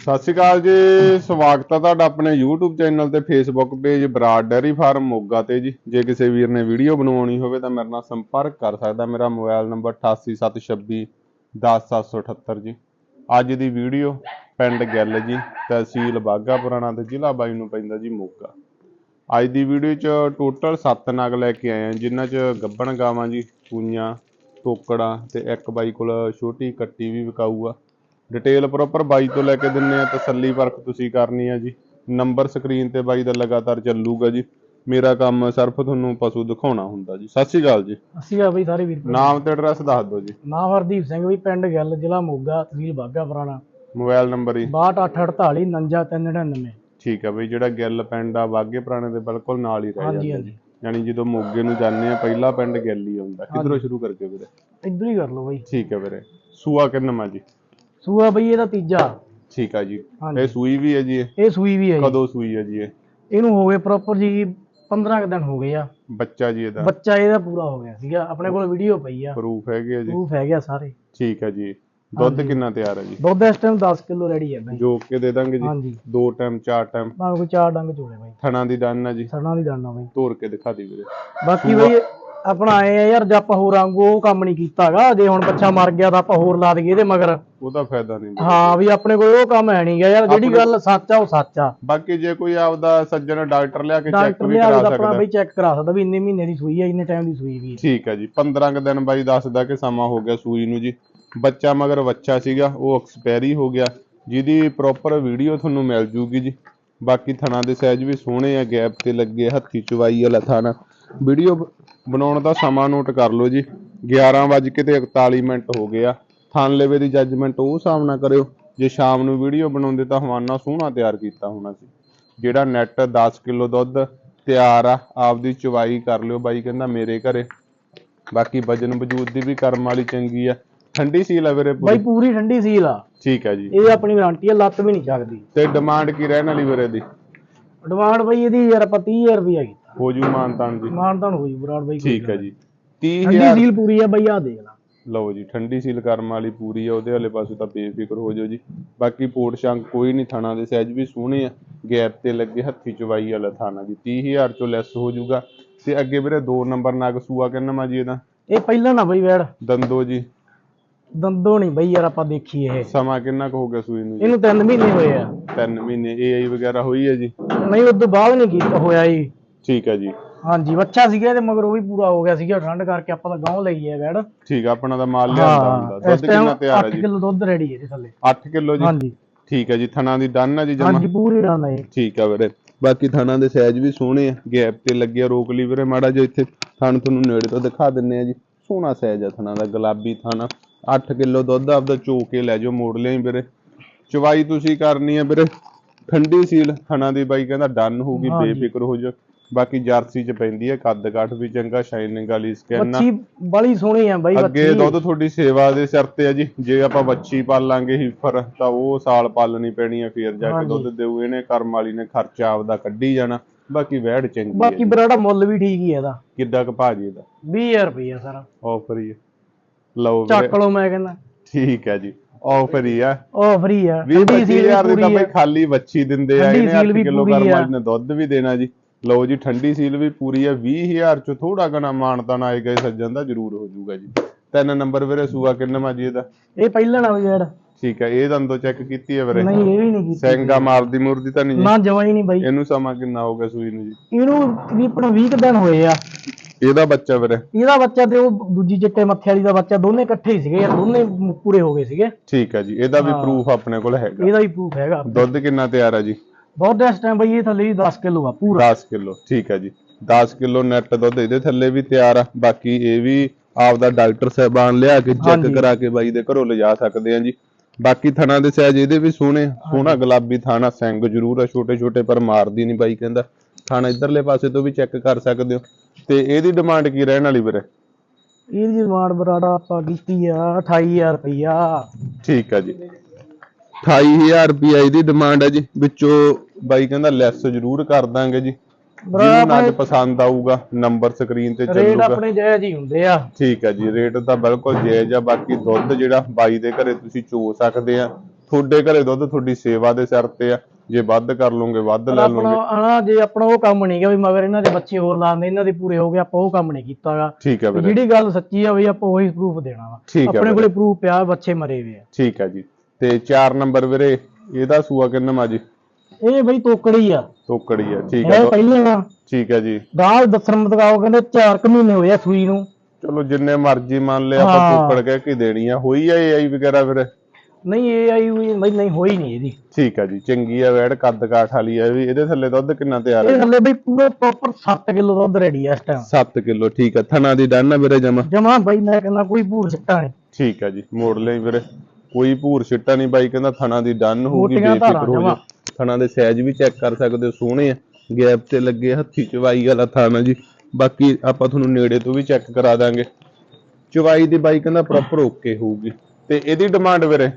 ਸਤਿ ਸ਼੍ਰੀ ਅਕਾਲ ਜੀ, ਸਵਾਗਤ ਹੈ ਤੁਹਾਡਾ ਆਪਣੇ YouTube ਚੈਨਲ ਤੇ Facebook page Brar dairy farm Moga ਤੇ ਜੀ। ਜੇ ਕਿਸੇ ਵੀਰ ਨੇ ਵੀਡੀਓ ਬਣਾਉਣੀ ਹੋਵੇ ਤਾਂ ਮੇਰੇ ਨਾਲ ਸੰਪਰਕ ਕਰ ਸਕਦਾ। ਮੇਰਾ ਮੋਬਾਈਲ ਨੰਬਰ 8876 10778 ਜੀ। ਅੱਜ ਦੀ ਵੀਡੀਓ ਪਿੰਡ ਗਿੱਲ ਜੀ, ਤਹਿਸੀਲ ਬਾਗਾ ਪੁਰਾਣਾ ਤੇ ਜ਼ਿਲ੍ਹਾ ਬਾਈ ਨੂੰ ਪੈਂਦਾ ਜੀ ਮੋਗਾ। ਅੱਜ ਦੀ ਵੀਡੀਓ 'ਚ ਟੋਟਲ 7 ਨਗ ਲੈ ਕੇ ਆਏ ਹਾਂ ਜਿਨ੍ਹਾਂ 'ਚ ਗੱਬਣ ਗਾਵਾਂ ਜੀ ਸੂਈਆਂ ਟੋਕੜਾਂ ਤੇ ਇੱਕ ਬਾਈ ਕੋਲ ਛੋਟੀ ਕੱਟੀ ਵੀ ਵਿਕਾਊ ਆ ਡਿਟੇਲ ਪ੍ਰੋਪਰ ਬਾਈ ਤੋਂ ਲੈ ਕੇ ਦਿੰਨੇ ਆ ਤਸੱਲੀ ਪਰਖ ਤੁਸੀਂ ਕਰਨੀ ਆ ਜੀ। ਨੰਬਰ ਸਕਰੀਨ ਤੇ ਬਾਈ ਦਾ ਲਗਾਤਾਰ ਚੱਲੂਗਾ ਜੀ। ਮੇਰਾ ਕੰਮ ਸਿਰਫ ਤੁਹਾਨੂੰ ਪਸ਼ੂ ਦਿਖਾਉਣਾ ਹੁੰਦਾ ਜੀ। ਸਤਿ ਸ਼੍ਰੀ ਅਕਾਲ ਜੀ। ਅਸੀਂ ਆ ਬਈ ਸਾਰੇ ਵੀਰ ਭਰਾ। ਨਾਮ ਤੇ ਐਡਰੈਸ ਦੱਸ ਦਿਓ ਜੀ। ਨਾਮ ਹਰਦੀਪ ਸਿੰਘ ਵੀ ਪਿੰਡ ਗੱਲ ਜ਼ਿਲ੍ਹਾ ਮੋਗਾ ਤਹਿਸੀਲ ਬਾਗਾ ਪੁਰਾਣਾ। ਮੋਬਾਈਲ ਨੰਬਰ ਹੀ 6248 59399 ਠੀਕ ਆ ਬਈ ਜਿਹੜਾ ਗਿੱਲ ਪਿੰਡ ਆ ਵਾਗੇ ਪੁਰਾਣੇ ਦੇ ਬਿਲਕੁਲ ਨਾਲ ਹੀ ਰਹਿ ਹਾਂਜੀ ਜਾਂਦਾ ਹਾਂਜੀ। ਯਾਨੀ ਜਦੋਂ ਮੋਗੇ ਨੂੰ ਜਾਂਦੇ ਆ ਪਹਿਲਾ ਪਿੰਡ ਗਿੱਲ ਹੀ ਆਉਂਦਾ। ਕਿੱਧਰੋਂ ਸ਼ੁਰੂ ਕਰਕੇ ਵੀਰੇ? ਇੱਧਰ ਹੀ ਕਰ ਲਓ ਬਈ। ਠੀਕ ਹੈ ਵੀਰੇ। ਸੂਆ ਕਿੰਨਾ ਜੀ? ਸੂਆ ਬਈ ਇਹਦਾ ਤੀਜਾ। ਠੀਕ ਆ ਜੀ। ਹਾਂਜੀ। ਇਹ ਸੂਈ ਵੀ ਹੈ ਜੀ ਇਹ? ਇਹ ਸੂਈ ਵੀ ਹੈ ਜੀ। ਕਦੋਂ ਸੂਈ ਹੈ ਜੀ ਇਹ? ਇਹਨੂੰ ਹੋ ਗਏ ਪ੍ਰੋਪਰ ਜੀ 15 ਕੁ ਦਿਨ ਹੋ ਗਏ ਆ। ਬੱਚਾ ਜੀ ਇਹਦਾ? ਬੱਚਾ ਇਹਦਾ ਪੂਰਾ ਹੋ ਗਿਆ ਸੀਗਾ। ਆਪਣੇ ਕੋਲ ਵੀਡੀਓ ਪਈ ਆ। ਪ੍ਰੂਫ ਹੈਗੇ ਆ ਜੀ। ਪ੍ਰੂਫ ਹੈਗਾ ਸਾਰੇ। ਠੀਕ ਹੈ ਜੀ। ਦੁੱਧ ਕਿੰਨਾ ਤਿਆਰ ਹੈ ਜੀ? ਦੁੱਧ ਇਸ ਟਾਈਮ 10 ਕਿਲੋ ਰੈਡੀ ਹੈ ਬਈ। ਜੋ ਕੇ ਦੇ ਦਾਂਗੇ ਜੀ। ਹਾਂਜੀ। ਦੋ ਟਾਈਮ ਚਾਰ ਟਾਈਮ ਭਾਵੇਂ ਕੋਈ ਚਾਰ ਡੰਗ ਚੋਲੇ ਬਈ। ਥਣਾ ਦੀ ਡਨ ਆ ਜੀ। ਸੜਨਾ ਦੀ ਦਾਣਾ ਬਈ। ਤੋੜ ਕੇ ਦਿਖਾ ਦੀ ਵੀਰੇ। ਬਾਕੀ ਬਈ ਆਪਣਾ ਆਏ ਆ ਯਾਰ ਜੇ ਆਪਾਂ ਹੋਰ ਵਾਂਗੂ ਉਹ ਕੰਮ ਨਹੀਂ ਕੀਤਾਗਾ ਜੇ ਹੁਣ ਬੱਚਾ ਮਰ ਗਿਆ ਤਾਂ ਆਪਾਂ ਹੋਰ ਲਾ ਦਈਏ ਇਹਦੇ ਮਗਰ। ਉਹਦਾ ਫਾਇਦਾ ਨਹੀਂ ਵੀਰੇ। ਹਾਂ ਵੀ ਆਪਣੇ ਕੋਲ ਉਹ ਕੰਮ ਹੈ ਨਹੀਂਗਾ ਯਾਰ ਜਿਹੜੀ ਗੱਲ ਸੱਚ ਆ ਉਹ ਸੱਚ ਆ। ਬਾਕੀ ਜੇ ਕੋਈ ਆਪਦਾ ਸੱਜਣ ਡਾਕਟਰ ਲਿਆ ਕੇ ਚੈੱਕ ਡਾਕਟਰ ਵੀ ਨੇ ਕਰਾ ਆਪਣਾ ਸਕਦਾ। ਬਈ ਚੈੱਕ ਕਰਾ ਸਕਦਾ ਵੀ ਇੰਨੇ ਮਹੀਨੇ ਦੀ ਸੂਈ ਹੈ ਇੰਨੇ ਟਾਈਮ ਦੀ ਸੂਈ ਵੀ ਠੀਕ ਹੈ ਜੀ 15 ਕੁ ਦਿਨ ਬਾਈ ਦੱਸਦਾ ਕਿ ਸਮਾਂ ਹੋ ਗਿਆ ਸੂਈ ਨੂੰ ਜੀ। ਬੱਚਾ ਮਗਰ ਬੱਚਾ ਸੀਗਾ ਉਹ ਐਕਸਪਾਇਰੀ ਹੋ ਗਿਆ। ਜਿਹਦੀ ਪ੍ਰੋਪਰ ਵੀਡੀਓ ਤੁਹਾਨੂੰ ਮਿਲ ਜੂਗੀ ਜੀ। ਬਾਕੀ ਥਣਾ ਦੇ ਸਾਈਜ਼ ਵੀ ਸੋਹਣੇ ਆ ਗੈਪ ਤੇ ਲੱਗੇ ਹੱਥੀ ਚਵਾਈ ਵਾਲਾ ਥਾਣਾ। ਵੀਡੀਓ ਬਣਾਉਣ ਦਾ ਸਮਾਂ ਨੋਟ ਕਰ ਲਓ ਜੀ। 11 ਵੱਜ ਕੇ ਤੇ 41 ਮਿੰਟ ਹੋ ਗਏ ਆ। ਥਣ ਲੇਵੇ ਦੀ ਜੱਜਮੈਂਟ ਉਹ ਹਿਸਾਬ ਨਾਲ ਕਰਿਓ। ਜੇ ਸ਼ਾਮ ਨੂੰ ਵੀਡੀਓ ਬਣਾਉਂਦੇ ਤਾਂ ਹਵਾਨਾ ਸੋਹਣਾ ਤਿਆਰ ਕੀਤਾ ਹੋਣਾ ਸੀ। ਜਿਹੜਾ ਨੈਟ 10 ਕਿਲੋ ਦੁੱਧ ਤਿਆਰ ਆ ਆਪਦੀ ਚਵਾਈ ਕਰ ਲਿਓ ਬਾਈ ਕਹਿੰਦਾ ਮੇਰੇ ਘਰੇ। ਬਾਕੀ ਵਜਨ ਵਜੂਦ ਦੀ ਵੀ ਕਰਮ ਵਾਲੀ ਚੰਗੀ ਆ। ਠੰਡੀ ਸੀਲ ਆ ਵੀਰੇ ਬਾਈ ਪੂਰੀ ਪੂਰੀ ਠੰਡੀ ਸੀਲ ਆ। ਠੀਕ ਆ ਜੀ। ਇਹ ਆਪਣੀ ਗਾਰੰਟੀ ਆ ਲੱਤ ਵੀ ਨਹੀਂ ਚੱਕਦੀ। ਤੇ ਡਿਮਾਂਡ ਕੀ ਰਹਿਣ ਵਾਲੀ ਵੀਰੇ ਦੀ? ਡਿਮਾਂਡ ਬਈ ਇਹਦੀ ਯਾਰ ਆਪਾਂ 30000 ਰੁਪਇਆ ਕੀਤਾ। ਹੋ ਜੂ ਮਾਨਤਾਨ ਜੀ। ਮਾਨਤਾਨ ਹੋਈ ਬਰਾੜ ਬਾਈ ਕੋਈ ਠੀਕ ਆ ਜੀ। ਠੰਡੀ 30000 ਸੀਲ ਪੂਰੀ ਆ ਬਈ ਆ ਦੇਖ ਲਾ। ਲਓ ਜੀ ਠੰਡੀ ਸੀਲ ਕਰਮ ਵਾਲੀ ਪੂਰੀ ਆ ਉਹਦੇ ਵਾਲੇ ਪਾਸੇ ਤਾਂ ਬੇਫਿਕਰ ਹੋ ਜਾਓ ਜੀ। ਬਾਕੀ ਪੋਟ ਸ਼ੰਕ ਕੋਈ ਨਹੀਂ ਥਾਣਾ ਦੇ ਸਾਈਜ਼ ਵੀ ਸੋਹਣੇ ਆ। ਗੈਪ ਤੇ ਲੱਗੇ ਹੱਥੀ ਚਵਾਈ ਵਾਲਾ ਥਾਣਾ ਜੀ। 30000 ਚੋਂ ਲੈਸ ਹੋ ਜਾਊਗਾ ਤੇ ਅੱਗੇ ਵੀਰੇ ਦੋ ਨੰਬਰ ਨਗ ਸੂਆ ਕਿੰਨਾ ਮਾ ਜੀ ਇਹਦਾ? ਇਹ ਪਹਿਲਾਂ ਨਾ ਬਈ ਵੈੜ। ਦੰਦੋ ਜੀ। ਦੰਦੋ ਨਹੀਂ ਬਈ ਯਾਰ ਆਪਾਂ ਦੇਖੀ ਇਹ। ਸਮਾਂ ਕਿੰਨਾ ਕੁ ਹੋ ਗਿਆ ਸੂਈ ਨੂੰ ਜੀ? ਇਹਨੂੰ 3 ਮਹੀਨੇ ਹੋਏ ਆ। ਤਿੰਨ ਮਹੀਨੇ ਏਆਈ ਵਗੈਰਾ ਹੋਈ ਹੈ ਜੀ? ਨਹੀਂ ਉਸ ਤੋਂ ਬਾਅਦ ਨਹੀਂ ਕੀਤਾ ਹੋਇਆ ਜੀ। ਠੀਕ ਹੈ ਜੀ। ਹਾਂਜੀ ਬੱਚਾ ਸੀਗਾ ਤੇ ਮਗਰ ਉਹ ਵੀ ਪੂਰਾ ਹੋ ਗਿਆ ਸੀਗਾ। ਠੰਡ ਕਰਕੇ ਆਪਾਂ ਤਾਂ ਗਾਉਂ ਲਈ ਹੈ ਵੈੜ ਠੀਕ ਆ ਆਪਣਾ ਦਾ ਮਾਲ ਲਿਆਂਦਾ ਹੁੰਦਾ। ਇਸ ਦੁੱਧ ਕਿੰਨਾ ਤਿਆਰ ਹੈ 8 ਜੀ? ਕਿਲੋ ਦੁੱਧ ਰੈਡੀ ਹੈ ਇਹਦੇ ਥੱਲੇ। 8 ਕਿਲੋ ਜੀ? ਹਾਂਜੀ। ਠੀਕ ਹੈ ਜੀ ਥਣਾ ਦੀ ਡਨ ਹੈ ਜੀ ਜਮਾ? ਹਾਂਜੀ ਪੂਰੀ ਰਾਂ ਹੈ ਠੀਕ ਆ ਵੀਰੇ। ਬਾਕੀ ਥਣਾ ਦੇ ਸਾਈਜ਼ ਵੀ ਸੋਹਣੇ ਆ। ਗੈਪ ਤੇ ਲੱਗਿਆ ਰੋਕ ਲਈ ਵੀਰੇ ਮਾੜਾ ਜਿਹਾ ਇੱਥੇ। ਥਣ ਤੁਹਾਨੂੰ ਨੇੜੇ ਤੋਂ ਦਿਖਾ ਦਿੰਨੇ ਆ ਜੀ। ਸੋਹਣਾ ਸਾਈਜ਼ ਆ ਥਣਾ ਦਾ ਗੁਲਾਬੀ ਥਣਾ। 8 ਕਿਲੋ ਦੁੱਧ ਆਪਦਾ ਚੋ ਕੇ ਲੈ ਜਾਓ ਮੋੜ ਲਿਆਈ ਵੀਰੇ। ਚਵਾਈ ਤੁਸੀਂ ਕਰਨੀ ਆ ਵੀਰੇ। ਠੰਡੀ ਸੀਲ ਥਣਾ ਦੀ ਬਾਈ ਕਹਿੰਦਾ ਡਨ ਹੋਊਗੀ। ਬੇਫਿਕਰ ਹੋ ਜਾ ਬਾਕੀ ਜਰਸੀ ਚ ਪੈਂਦੀ ਹੈ ਕੱਦ ਕਾਠ ਵੀ ਚੰਗਾ ਸ਼ਾਈਨਿੰਗ ਵਾਲੀ ਸਕਿਨ ਬੱਚੀ ਬੜੀ ਸੋਹਣੀ ਆ ਬਾਈ ਅੱਗੇ ਦੁੱਧ ਤੁਹਾਡੀ ਸੇਵਾ ਦੇ ਸਿਰ ਤੇ ਆ ਜੀ। ਜੇ ਆਪਾਂ ਬੱਚੀ ਪਾਲਾਂਗੇ ਹੀਫਰ ਤਾਂ ਉਹ ਸਾਲ ਪਾਲਣੀ ਪੈਣੀ ਆ ਫੇਰ ਜਾ ਕੇ। ਦੁੱਧ ਦੇਊ। ਇਹਨੇ ਕਰਮ ਵਾਲੀ ਨੇ ਖਰਚਾ ਆਪਦਾ ਕੱਢੀ ਜਾਣਾ। ਬਾਕੀ ਵਹਿੜ ਚੰਗੀ ਬਾਕੀ ਹੈ ਜੀ। ਬਰਾੜਾ ਮੁੱਲ ਵੀ ਠੀਕ ਹੀ ਆ ਇਹਦਾ। ਕਿੱਡਾ ਕੁ ਭਾਜੀ ਇਹਦਾ? 20000 ਰੁਪਇਆ ਸਾਰਾ। ਆਫਰ ਹੀ ਹੈ ਲਓ ਚੱਕ ਲਓ ਮੈਂ ਕਹਿੰਦਾ। ਠੀਕ ਹੈ ਜੀ। ਆਫਰ ਹੀ ਆ। ਉਹ ਫਰੀ ਆ। 20 ਠੰਡੀ ਸੀਲ ਵੀ 25000 ਦੀ ਤਾਂ ਆ। ਖਾਲੀ ਬੱਚੀ ਦਿੰਦੇ ਆ ਇਹਨੇ ਸੀਲ 8 ਵੀ ਕਿਲੋ। ਵਾਲੀ ਨੇ ਦੁੱਧ ਵੀ ਦੇਣਾ ਜੀ। ਲਓ ਜੀ ਠੰਡੀ ਸੀਲ ਵੀ ਪੂਰੀ ਆ। 20000 ਚ ਥੋੜਾ ਘਣਾ ਮਾਨਤਾਨ ਆਏ ਗਏ ਸੱਜਣ ਦਾ ਜ਼ਰੂਰ ਹੋ ਜਾਊਗਾ ਜੀ। ਤਿੰਨ ਨੰਬਰ ਵੀਰੇ ਸੂਆ ਕਿੰਨਾ ਜੀ ਇਹਦਾ? ਇਹ ਪਹਿਲਾਂ ਨਾ ਜਿਹੜਾ ਠੀਕ ਹੈ ਇਹ ਦੰਦੋ ਚੈੱਕ ਕੀਤੀ ਹੈ ਵੀਰੇ। ਨਹੀਂ ਇਹ ਵੀ ਨਹੀਂ ਕੀਤੀ। ਸੈਂਗਾ ਮਾਰਦੀ ਮੁਰਦੀ ਤਾਂ ਨਹੀਂ ਜੀ ਨਾ ਜਮਾ ਹੀ ਨਹੀਂ ਬਾਈ। ਇਹਨੂੰ ਸਮਾਂ ਕਿੰਨਾ ਹੋ ਗਿਆ ਸੂਈ ਨੂੰ ਜੀ? ਇਹਨੂੰ ਵੀ ਆਪਣਾ 20 ਕੁ ਦਿਨ ਹੋਏ ਆ। ਇਹਦਾ ਬੱਚਾ ਵੀਰੇ ਇਹਦਾ ਬੱਚਾ ਤੇ ਉਹ ਦੂਜੀ ਚਿੱਟੇ ਮੱਥੇ ਵਾਲੀ ਦਾ ਬੱਚਾ ਦੋਨੇ ਇਕੱਠੇ ਹੀ ਸੀਗੇ ਯਾਰ ਦੋਨੇ ਮ- ਪੂਰੇ ਹੋ ਗਏ ਸੀਗੇ। ਠੀਕ ਹੈ ਜੀ ਇਹਦਾ ਵੀ ਹਾਂ। ਪ੍ਰੂਫ ਆਪਣੇ ਕੋਲ ਹੈਗਾ। ਇਹਦਾ ਵੀ ਪ੍ਰੂਫ ਹੈਗਾ। ਦੁੱਧ ਕਿੰਨਾ ਤਿਆਰ ਹੈ ਜੀ? ਬਹੁਤ ਇਸ ਟਾਈਮ ਬਈ ਇਹ ਥੱਲੇ ਹੀ 10 ਕਿਲੋ ਆ ਪੂਰਾ। 10 ਕਿਲੋ ਠੀਕ ਹੈ ਜੀ। 10 ਕਿਲੋ ਨੈਟ ਦੁੱਧ ਇਹਦੇ ਥੱਲੇ ਵੀ ਤਿਆਰ ਆ ਬਾਕੀ ਇਹ ਵੀ ਆਪਦਾ ਡਾਕਟਰ ਸਾਹਿਬਾਨ ਲਿਆ ਕੇ ਚੈੱਕ ਹਾਂਜੀ। ਕਰਾ ਕੇ ਬਾਈ ਦੇ ਘਰੋਂ ਲਿਜਾ ਸਕਦੇ ਆ ਜੀ। ਬਾਕੀ ਥਣਾ ਦੇ ਸਾਈਜ਼ ਇਹਦੇ ਵੀ ਸੋਹਣੇ ਆ। ਸੋਹਣਾ ਗੁਲਾਬੀ ਥਾਣਾ ਸਿੰਗ ਜ਼ਰੂਰ ਆ ਛੋਟੇ ਛੋਟੇ ਪਰ ਮਾਰਦੀ ਨਹੀਂ ਬਾਈ ਕਹਿੰਦਾ। ਥਾਣਾ ਇਧਰਲੇ ਪਾਸੇ ਤੋਂ ਵੀ ਚੈੱਕ ਕਰ ਸਕਦੇ ਹੋ। ਤੇ ਇਹਦੀ ਡਿਮਾਂਡ ਕੀ ਰਹਿਣ ਵਾਲੀ ਵੀਰੇ? ਇਹਦੀ ਡਿਮਾਂਡ ਬਰਾੜਾ ਆਪਾਂ ਕੀਤੀ ਆ 28000 ਰੁਪਇਆ ਠੀਕ ਹੈ ਜੀ। 28000 ਰੁਪਏ ਇਹਦੀ ਡਿਮਾਂਡ ਹੈ ਜੀ ਵਿੱਚੋਂ ਬਾਈ ਕਹਿੰਦਾ ਲੈਸ ਜ਼ਰੂਰ ਕਰ ਦਾਂਗੇ ਜੀ। ਜਿਹਨੂੰ ਆਪਣੇ ਪਸੰਦ ਆਊਗਾ ਨੰਬਰ ਸਕਰੀਨ ਤੇ ਰੇਟ ਚੱਲੂਗਾ। ਆਪਣੇ ਜਾਇਜ਼ ਹੀ ਹੁੰਦੇ ਆ। ਠੀਕ ਹੈ ਜੀ ਰੇਟ ਤਾਂ ਬਿਲਕੁਲ ਜਾਇਜ਼ ਆ ਬਾਕੀ ਦੁੱਧ ਜਿਹੜਾ ਬਾਈ ਦੇ ਘਰੇ ਤੁਸੀਂ ਚੋ ਸਕਦੇ ਆ ਤੁਹਾਡੇ ਘਰੇ ਦੁੱਧ ਤੁਹਾਡੀ ਸੇਵਾ ਦੇ ਸਿਰ ਤੇ ਆ। ਜੇ ਵੱਧ ਕਰ ਲਓਗੇ ਵੱਧ ਲੈ ਆਪਣਾ ਲਓਗੇ ਹਨਾ ਜੇ ਆਪਣਾ ਉਹ ਕੰਮ ਨਹੀਂ ਗਾ ਵੀ ਮਗਰ ਇਹਨਾਂ ਦੇ ਬੱਚੇ ਹੋਰ ਲਾਉਂਦੇ ਇਹਨਾਂ ਦੇ ਪੂਰੇ ਹੋ ਗਏ ਆਪਾਂ ਉਹ ਕੰਮ ਨਹੀਂ ਕੀਤਾਗਾ ਠੀਕ ਹੈ ਵੀਰੇ। ਜਿਹੜੀ ਗੱਲ ਸੱਚੀ ਆ ਬਈ ਆਪਾਂ ਉਹੀ ਪ੍ਰੂਫ ਦੇਣਾ ਵਾ। ਠੀਕ ਆਪਣੇ। ਕੋਲੇ ਪ੍ਰੂਫ ਪਿਆ ਬੱਚੇ ਮਰੇ ਹੋਏ ਆ। ਠੀਕ ਹੈ ਜੀ। ਤੇ 4 ਨੰਬਰ ਵੀਰੇ ਇਹਦਾ ਸੂਆ ਕਿੰਨਾ ਮਾ ਜੀ? ਇਹ ਬਈ ਤੋਕੜੀ ਆ। ਤੋਕੜੀ ਆ ਠੀਕ ਹੈ ਇਹ ਪਹਿਲੇ ਆ ਠੀਕ ਹੈ ਜੀ। ਗਾਹ ਦੱਸਣ ਮਤਕਾਓ ਕਹਿੰਦੇ 4 ਮਹੀਨੇ ਹੋਏ ਆ ਸੂਈ ਨੂੰ। ਚਲੋ ਜਿੰਨੇ ਮਰਜ਼ੀ ਮੰਨ ਲਿਆ ਆਪਾਂ ਹਾਂ। ਤੋਕੜ ਕਹਿ ਕੇ ਦੇਣੀ ਆ। ਹੋਈ ਆ ਏਆਈ ਵਗੈਰਾ ਵੀਰੇ? ਨਹੀਂ ਇਹ ਆਈ ਹੋਈ ਬਈ ਨਹੀਂ ਹੋਈ ਨਹੀਂ ਇਹਦੀ। ਠੀਕ ਹੈ ਜੀ ਚੰਗੀ ਆ ਵੈੜ ਕੱਦ ਕਾਠ ਵਾਲੀ ਆ ਵੀ। ਇਹਦੇ ਥੱਲੇ ਦੁੱਧ ਕਿੰਨਾ ਤਿਆਰ ਇਹ ਹੈ ਥੱਲੇ ਬਈ ਪੂਰੇ ਪ੍ਰੋਪਰ 7 ਕਿਲੋ ਦੁੱਧ ਰੈਡੀ ਆ ਇਸ ਟਾਈਮ 7 ਕਿਲੋ ਠੀਕ ਹੈ ਥਣਾ ਦੀ ਡਨ ਆ ਵੀਰੇ ਜਮਾ? ਜਮਾ ਬਈ ਮੈਂ ਕਹਿੰਦਾ ਕੋਈ ਭੂਰ ਛੱਟਾ ਨਹੀਂ। ਠੀਕ ਹੈ ਜੀ ਮੋੜ ਲਈ ਵੀਰੇ। ਕੋਈ ਭੂਰ ਛਿੱਟਾ ਨਹੀਂ ਬਾਈ ਕਹਿੰਦਾ ਥਣਾ ਦੀ ਡਨ ਹੋਊਗੀ ਮੋਟੀਆਂ ਧਾਰਾਂ ਬੇਫਿਕਰ ਜਮਾਂ। ਜਾ ਥਣਾ ਦੇ ਸਾਈਜ਼ ਵੀ ਚੈੱਕ ਕਰ ਸਕਦੇ ਹੋ ਸੋਹਣੇ ਆ। ਗੈਪ ਤੇ ਲੱਗੇ ਹੱਥੀ ਚਵਾਈ ਵਾਲਾ ਥਾਣਾ ਜੀ। ਬਾਕੀ ਆਪਾਂ ਤੁਹਾਨੂੰ ਨੇੜੇ ਤੋਂ ਵੀ ਚੈੱਕ ਕਰਾ ਦਾਂਗੇ। ਚਵਾਈ ਦੀ ਬਾਈ ਕਹਿੰਦਾ ਪ੍ਰੋਪਰ ਓਕੇ ਹੋਊਗੀ। ਤੇ ਇਹਦੀ ਡਿਮਾਂਡ ਵੀਰੇ?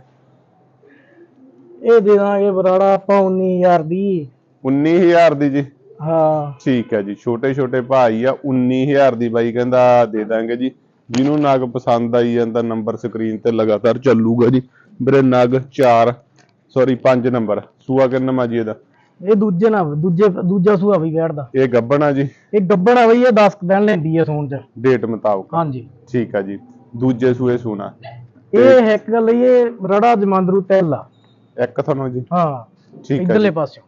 ਇਹ ਦੇ ਦਾਂਗੇ ਬਰਾੜਾ ਆਪਾਂ 19000 ਦੀ। 19000 ਦੀ ਜੀ? ਹਾਂ। ਠੀਕ ਹੈ ਜੀ ਛੋਟੇ ਛੋਟੇ ਭਾਈ ਆ 19000 ਦੀ ਬਾਈ ਕਹਿੰਦਾ ਦੇ ਦਾਂਗੇ ਜੀ। ਜਿਹਨੂੰ ਨਗ ਪਸੰਦ ਆਈ ਜਾਂਦਾ ਨੰਬਰ ਸਕਰੀਨ ਤੇ ਲਗਾਤਾਰ ਚੱਲੂਗਾ ਜੀ। ਵੀਰੇ ਨਗ 4 ਸੌਰੀ 5 ਨੰਬਰ ਸੂਆ ਕਿੰਨਾ ਮਾ ਜੀ ਇਹਦਾ? ਇਹ ਦੂਜੇ ਨਾ ਦੂਜੇ ਦੂਜਾ ਸੂਆ ਵੀ ਬੈਠਦਾ। ਇਹ ਗੱਬਣਾ ਜੀ? ਇਹ ਗੱਬੜ ਆ ਬਈ ਇਹ 10 ਦਿਨ ਲੈਂਦੀ ਆ ਸੂਣ ਚ। ਡੇਟ ਮੁਤਾਬਕ। ਹਾਂਜੀ। ਠੀਕ ਆ ਜੀ ਦੂਜੇ ਸੂਏ ਸੂਣਾ। ਇਹ ਇੱਕ ਗੱਲ ਇਹ ਬਰਾੜਾ ਜਮਾਂਦਰੂ ਤੈਲ ਆ। ਇੱਕ ਥਣੋਂ ਜੀ। ਹਾਂ ਠੀਕ ਆ ਇਧਰਲੇ ਪਾਸਿਓਂ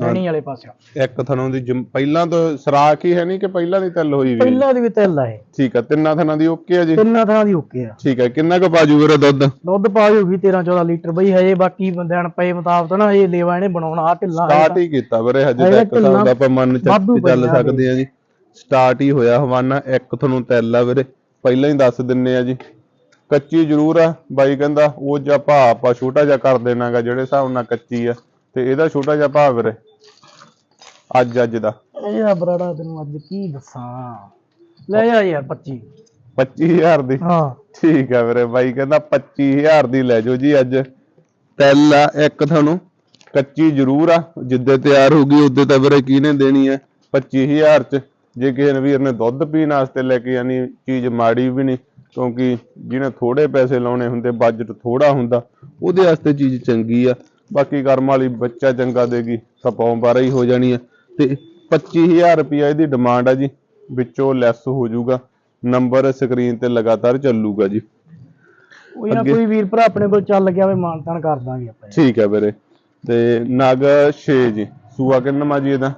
ਰਣੀ ਵਾਲੇ ਪਾਸਿਓਂ। ਇੱਕ ਥਣੋਂ ਦੀ ਪਹਿਲਾਂ ਤੋਂ ਸਰਾਖ ਹੀ ਹੈ ਨਹੀਂ ਕਿ ਪਹਿਲਾਂ ਦੀ ਤੱਲ ਹੋਈ ਵੀ ਹੈ? ਪਹਿਲਾਂ ਦੀ ਵੀ ਤੈਲ ਆ ਇਹ। ਠੀਕ ਆ ਤਿੰਨਾਂ ਥਣਾਂ ਦੀ ਓਕੇ ਆ ਜੀ? ਤਿੰਨਾਂ ਤਰ੍ਹਾਂ ਦੀ ਓਕੇ ਆ। ਠੀਕ ਆ ਕਿੰਨਾ ਕੁ ਬਾਜੂ ਵੀਰੇ ਦੁੱਧ? ਦੁੱਧ ਪਾ ਜੂਗੀ 13 14 ਲੀਟਰ ਬਈ ਹਜੇ ਬਾਕੀ ਬੰਦਿਆਂ ਨੂੰ ਪਏ ਮੁਤਾਬਕ ਨਾ ਇਹ ਲੇਵਾ ਇਹਨੇ ਬਣਾਉਣਾ ਆ ਢਿੱਲਾ ਸਟਾਰਟ ਹੀ ਕੀਤਾ ਵੀਰੇ ਹਜੇ ਤੱਕ ਉਹਦਾ ਆਪਾਂ ਮੰਨ ਚੱਲ। ਸਕਦੇ ਆ ਜੀ। ਸਟਾਰਟ ਹੀ ਹੋਇਆ ਹਵਾਨਾ ਇੱਕ ਤੁਹਾਨੂੰ ਤੈਲ ਆ ਵੀਰੇ। ਪਹਿਲਾਂ ਹੀ ਦੱਸ ਦਿੰਨੇ ਆ ਜੀ। ਕੱਚੀ ਜ਼ਰੂਰ ਆ। ਬਾਈ ਕਹਿੰਦਾ ਉਹ ਜਿਹਾ ਭਾਅ ਆਪਾਂ ਛੋਟਾ ਜਿਹਾ ਕਰ ਦੇਣਾਗਾ ਜਿਹੜੇ ਹਿਸਾਬ ਨਾਲ ਕੱਚੀ ਆ। ਤੇ ਇਹਦਾ ਛੋਟਾ ਜਿਹਾ ਭਾਅ ਵੀਰੇ ਅੱਜ ਅੱਜ ਦਾ। ਇਹਦਾ ਬਰਾੜਾ ਤੈਨੂੰ ਅੱਜ ਕੀ ਦੱਸਾਂ? ਲੈ ਜਾ ਯਾਰ 25 25000 ਦੀ? ਹਾਂ। ਠੀਕ ਆ ਵੀਰੇ ਬਾਈ ਕਹਿੰਦਾ 25000 ਦੀ ਲੈ ਜਾਓ ਜੀ ਅੱਜ। ਤੈਲ ਆ ਇੱਕ ਤੁਹਾਨੂੰ। ਕੱਚੀ ਜ਼ਰੂਰ ਆ ਜਿੱਦੇ ਤਿਆਰ ਹੋਊਗੀ ਉਦੋਂ ਤਾਂ ਵੀਰੇ ਕਿਹਨੇ ਦੇਣੀ ਆ? 25000 ਚ। ਜੇ ਕਿਸੇ ਨੇ ਵੀਰ ਨੇ ਦੁੱਧ ਪੀਣ ਵਾਸਤੇ ਲੈ ਕੇ ਜਾਣੀ ਚੀਜ਼ ਮਾੜੀ ਵੀ ਨਹੀਂ। ਕਿਉਂਕਿ ਜਿਹਨੇ ਥੋੜੇ ਪੈਸੇ ਲਾਉਣੇ ਹੁੰਦੇ ਬਜਟ ਥੋੜਾ ਹੁੰਦਾ ਉਹਦੇ ਵਾਸਤੇ ਚੀਜ਼ ਚੰਗੀ ਆ। ਬਾਕੀ ਕਰਮ ਵਾਲੀ ਬੱਚਾ ਚੰਗਾ ਦੇਗੀ ਪੌਂ ਬਾਰਾ ਹੀ ਹੋ ਜਾਣੀ ਆ। ਤੇ 25000 ਰੁਪਇਆ ਇਹਦੀ ਡਿਮਾਂਡ ਆ ਜੀ ਵਿੱਚੋਂ ਲੈਸ ਹੋ ਜਾਊਗਾ। ਨੰਬਰ ਸਕਰੀਨ ਤੇ ਲਗਾਤਾਰ ਚੱਲੂਗਾ ਜੀ। ਉਹ ਅੱਗੇ। ਕੋਈ ਵੀਰ ਭਰਾ ਆਪਣੇ ਕੋਲ ਚੱਲ ਗਿਆ ਵੇ ਮਾਨਤਾਨ ਕਰ ਦਾਂਗੇ ਆਪਾਂ। ਠੀਕ ਹੈ ਵੀਰੇ। ਤੇ ਨਗ 6 ਜੀ ਸੂਆ ਕਿੰਨਾ ਜੀ ਇਹਦਾ?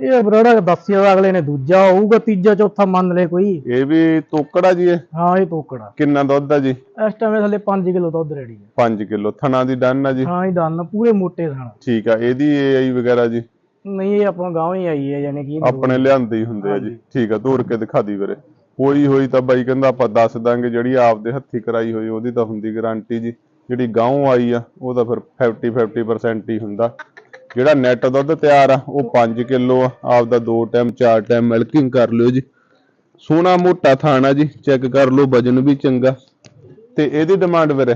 ਇਹ ਬਰਾੜਾ ਦੱਸਿਆ ਅਗਲੇ ਨੇ ਦੂਜਾ ਹੋਊਗਾ ਤੀਜਾ ਚੌਥਾ ਮੰਨ ਲੈ ਕੋਈ। ਇਹ ਵੀ ਤੋਕੜਾ ਜੀ ਇਹ? ਹਾਂ ਇਹ ਤੋਕੜਾ। ਕਿੰਨਾ ਦੁੱਧ ਆ ਜੀ? ਇਸ ਟਾਈਮ ਥੱਲੇ 5 ਕਿਲੋ ਦੁੱਧ ਰੈਡੀ ਹੈ 5 ਕਿਲੋ। ਥਣਾ ਦੀ ਡਨ ਆ ਜੀ? ਹਾਂ ਇਹ ਦੰਨ ਪੂਰੇ ਮੋਟੇ ਸਨ ਠੀਕ ਆ ਇਹਦੀ ਏਆਈ ਵਗੈਰਾ ਜੀ? ਨਹੀਂ ਇਹ ਆਪਾਂ ਗਾਂਵ ਹੀ ਆਈ ਹੈ ਯਾਨੀ ਕਿ ਆਪਣੇ ਲਿਆਂਦੇ ਹੀ ਹੁੰਦੇ ਆ ਜੀ। ਠੀਕ ਆ ਤੋੜ ਕੇ ਦਿਖਾ ਦੀ ਵੀਰੇ। ਹੋਈ ਹੋਈ ਤਾਂ ਬਾਈ ਕਹਿੰਦਾ ਆਪਾਂ ਦੱਸ ਦਾਂਗੇ ਜਿਹੜੀ ਆਪਦੇ ਹੱਥੀ ਕਰਾਈ ਹੋਈ ਉਹਦੀ ਤਾਂ ਹੁੰਦੀ ਗਾਰੰਟੀ ਜੀ। ਜਿਹੜੀ ਗਾਉਂ ਆਈ ਆ ਉਹ ਤਾਂ ਫਿਰ 50 50% ਹੀ ਹੁੰਦਾ। ਜਿਹੜਾ ਨੈਟ ਦੁੱਧ ਤਿਆਰ ਆ ਉਹ 5 ਕਿਲੋ ਆ। ਆਪਦਾ 2 ਟਾਈਮ 4 ਟਾਈਮ ਮਿਲਕਿੰਗ ਕਰ ਲਿਓ ਜੀ। ਸੋਹਣਾ ਮੋਟਾ ਥਾਣਾ ਜੀ ਚੈੱਕ ਕਰ ਲਓ ਵਜਨ ਵੀ ਚੰਗਾ। ਤੇ ਇਹਦੀ ਡਿਮਾਂਡ ਵੀਰੇ?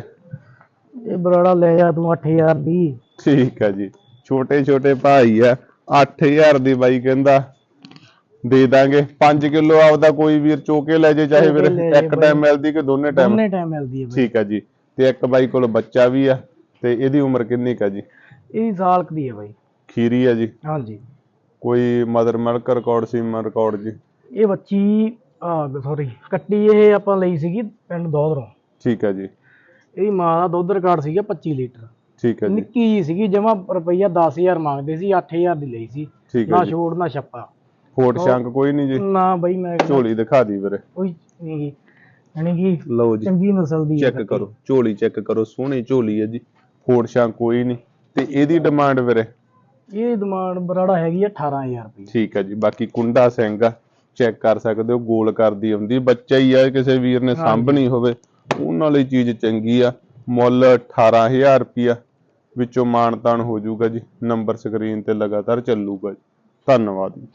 ਇਹ ਬਰਾੜਾ ਲੈ ਜਾ ਤੂੰ 8000 ਦੀ। ਠੀਕ ਆ ਜੀ। ਛੋਟੇ ਛੋਟੇ ਭਾਈ ਆ 8000 ਦੀ ਬਾਈ ਕਹਿੰਦਾ ਦੇ ਦਾਂਗੇ। 5 ਕਿਲੋ ਆਪਦਾ ਕੋਈ ਵੀਰ ਚੋਕੇ ਲੈ ਜੇ ਚਾਹੇ ਵੀਰੇ ਇੱਕ ਟਾਈਮ ਮਿਲਦੀ ਕਿ ਦੋਨੇ ਟਾਈਮ ਦੋਨੇ ਟਾਈਮ ਮਿਲਦੀ ਹੈ ਠੀਕ ਆ ਜੀ। ਤੇ ਇੱਕ ਬਾਈ ਕੋਲ ਬੱਚਾ ਵੀ ਆ ਤੇ ਇਹਦੀ ਉਮਰ ਕਿੰਨੀ ਕਾ ਜੀ? ਇਹ ਸਾਲ ਕੁ ਦੀ ਹੈ ਬਾਈ। ਖੀਰੀ ਆ ਜੀ। ਹਾਂਜੀ। ਕੋਈ ਮਦਰ ਮਿਲਕ ਰਿਕਾਰਡ ਸੀਮਾ ਰਿਕਾਰਡ ਜੀ। ਇਹ ਬੱਚੀ ਆ ਸੌਰੀ ਕੱਟੀ ਇਹ ਆਪਾਂ ਲਈ ਸੀਗੀ ਪਿੰਡ ਦੋਦਰੋਂ। ਠੀਕ ਆ ਜੀ। ਇਹਦੀ ਮਾਂ ਦਾ ਦੁੱਧ ਰਿਕਾਰਡ ਸੀਗਾ 25 ਲੀਟਰ। ਠੀਕ ਜੀ। ਨਿੱਕੀ ਜੀ ਸੀਗੀ ਜਮਾ ਰੁਪਈਆ 10000 ਮੰਗਦੇ ਸੀ 8000 ਦੀ ਲਈ ਸੀ। ਠੀਕ ਨਾ ਜੀ। ਛੋੜ ਨਾ ਛੱਪਾ। ਫੋਟ ਸ਼ੰਕ ਕੋਈ ਨਹੀਂ ਜੀ। ਨਾ ਬਈ ਮੈਂ ਝੋਲੀ ਦਿਖਾ ਦੀ ਵੀਰੇ। ਕੋਈ ਨਹੀਂ ਯਾਨੀ ਕਿ ਲਓ ਜੀ। ਚੰਗੀ ਨਸਲ ਦੀ ਹੈ ਚੈੱਕ ਕਰੋ। ਝੋਲੀ ਚੈੱਕ ਕਰੋ ਸੋਹਣੀ ਝੋਲੀ ਹੈ ਜੀ। ਫੋਟ ਸ਼ੰਕ ਕੋਈ ਨਹੀਂ। ਤੇ ਇਹਦੀ ਡਿਮਾਂਡ ਵੀਰੇ? ਇਹ ਡਿਮਾਂਡ ਬਰਾੜਾ ਹੈਗੀ ਆ 18000 ਰੁਪਏ। ਠੀਕ ਹੈ ਜੀ ਬਾਕੀ ਕੁੰਡਾ ਸਿੰਘ ਚੈੱਕ ਕਰ ਸਕਦੇ ਹੋ ਗੋਲ ਕਰਦੀ ਆਉਂਦੀ ਬੱਚਾ ਹੀ ਆ ਕਿਸੇ ਵੀਰ ਨੇ ਸਾਂਭਣੀ ਹੋਵੇ ਉਹਨਾਂ ਲਈ ਚੀਜ਼ ਚੰਗੀ ਆ। ਮੁੱਲ 18000 ਰੁਪਿਆ ਵਿੱਚੋਂ ਮਾਨਤਾਨ ਹੋ ਜਾਊਗਾ ਜੀ ਨੰਬਰ ਸਕਰੀਨ ਤੇ ਲਗਾਤਾਰ ਚੱਲੂਗਾ ਜੀ। ਧੰਨਵਾਦ ਜੀ।